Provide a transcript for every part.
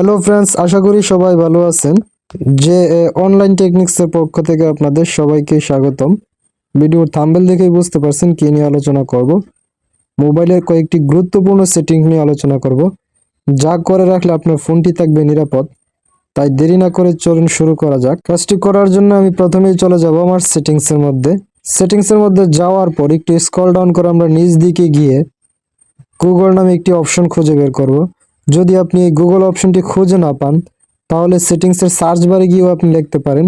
Hello friends আশা করি সবাই ভালো আছেন। যে অনলাইন টেকনিক্সের পক্ষ থেকে আপনাদের সবাইকে স্বাগতম। ভিডিওর থাম্বেল দেখেই বুঝতে পারছেন কি নিয়ে আলোচনা করব। মোবাইলের কয়েকটি গুরুত্বপূর্ণ সেটিং নিয়ে আলোচনা করব। যা করে রাখলে আপনার ফোনটি থাকবে নিরাপদ। তাই দেরি না করে চলুন শুরু করা যাক। কাজটি করার জন্য আমি প্রথমেই চলে যাব আমার সেটিংসের মধ্যে। সেটিংসের মধ্যে যাওয়ার পর একটু স্ক্রল ডাউন করে আমরা নিচ দিকে গিয়ে গুগল নামে একটি অপশন খুঁজে বের করব। যদি আপনি এই গুগল অপশনটি খুঁজে না পান, তাহলে সেটিংসের সার্চ বারে গিয়েও আপনি লিখতে পারেন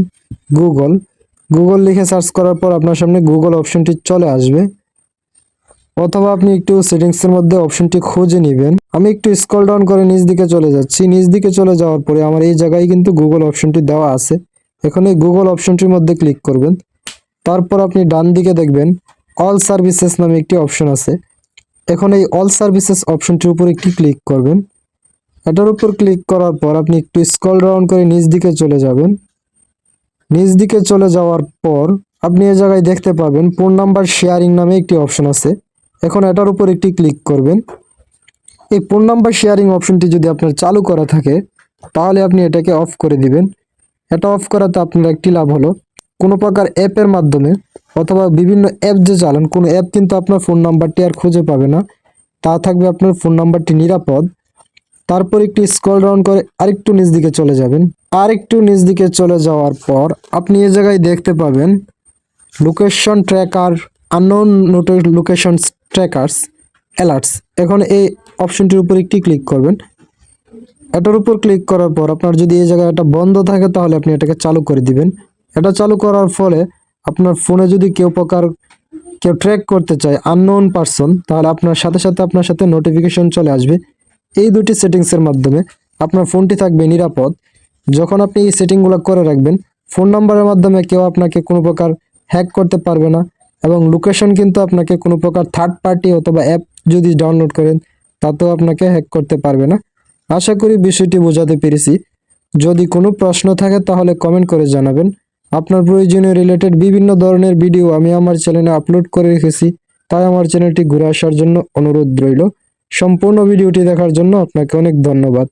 গুগল গুগল লিখে সার্চ করার পর আপনার সামনে গুগল অপশনটি চলে আসবে। অথবা আপনি একটু সেটিংসের মধ্যে অপশনটি খুঁজে নেবেন। আমি একটু স্ক্রল ডাউন করে নিচ দিকে চলে যাচ্ছি। নিচ দিকে চলে যাওয়ার পরে আমার এই জায়গায় কিন্তু গুগল অপশনটি দেওয়া আছে। এখন এই গুগল অপশনটির মধ্যে ক্লিক করবেন। তারপর আপনি ডান দিকে দেখবেন অল সার্ভিসেস নামে একটি অপশন আছে। এখন এই অল সার্ভিসেস অপশনটির উপর একটি ক্লিক করবেন? এটার উপর ক্লিক করার পর আপনি একটু স্কল ডাউন করে নিচ দিকে চলে যাবেন। নিচ দিকে চলে যাওয়ার পর আপনি এই জায়গায় দেখতে পাবেন ফোন নাম্বার শেয়ারিং নামে একটি অপশন আছে। এখন এটার উপর একটি ক্লিক করবেন। এই ফোন নাম্বার শেয়ারিং অপশনটি যদি আপনার চালু করা থাকে, তাহলে আপনি এটাকে অফ করে দিবেন। এটা অফ করাতে আপনার একটি লাভ হলো, কোনো প্রকার অ্যাপের মাধ্যমে অথবা বিভিন্ন অ্যাপ যে চালান, কোনো অ্যাপ কিন্তু আপনার ফোন নাম্বারটি আর খুঁজে পাবে না। তা থাকবে আপনার ফোন নাম্বারটি নিরাপদ। তারপর একটু স্কল ডাউন করে আরেকটু নিচ দিকে চলে যাবেন। আরেকটু নিচ দিকে চলে যাওয়ার পর আপনি এই জায়গায় দেখতে পাবেন location tracker unknown location trackers alerts এখন এই অপশনটির উপর একটি ক্লিক করবেন। এটার উপর ক্লিক করার পর আপনার যদি এই জায়গায় এটা বন্ধ থাকে তাহলে আপনি এটাকে চালু করে দিবেন। এটা চালু করার ফলে আপনার ফোনে যদি কেউ প্রকার কেউ ট্র্যাক করতে চায় আননোন পারসন তাহলে আপনার সাথে সাথে আপনার সাথে নোটিফিকেশন চলে আসবে। এই দুটি সেটিংসের মাধ্যমে আপনার ফোনটি থাকবে নিরাপদ। যখন আপনি এই সেটিংগুলো করে রাখবেন, ফোন নাম্বারের মাধ্যমে কেউ আপনাকে কোনো প্রকার হ্যাক করতে পারবে না এবং লোকেশন কিন্তু আপনাকে কোনো প্রকার থার্ড পার্টি অথবা অ্যাপ যদি ডাউনলোড করেন, তাতেও আপনাকে হ্যাক করতে পারবে না। আশা করি বিষয়টি বোঝাতে পেরেছি। যদি কোনো প্রশ্ন থাকে তাহলে কমেন্ট করে জানাবেন। আপনার প্রয়োজনীয় রিলেটেড বিভিন্ন ধরনের ভিডিও আমি আমার চ্যানেলে আপলোড করে রেখেছি, তাই আমার চ্যানেলটি ঘুরে আসার জন্য অনুরোধ রইল। সম্পূর্ণ ভিডিওটি দেখার জন্য আপনাকে অনেক ধন্যবাদ।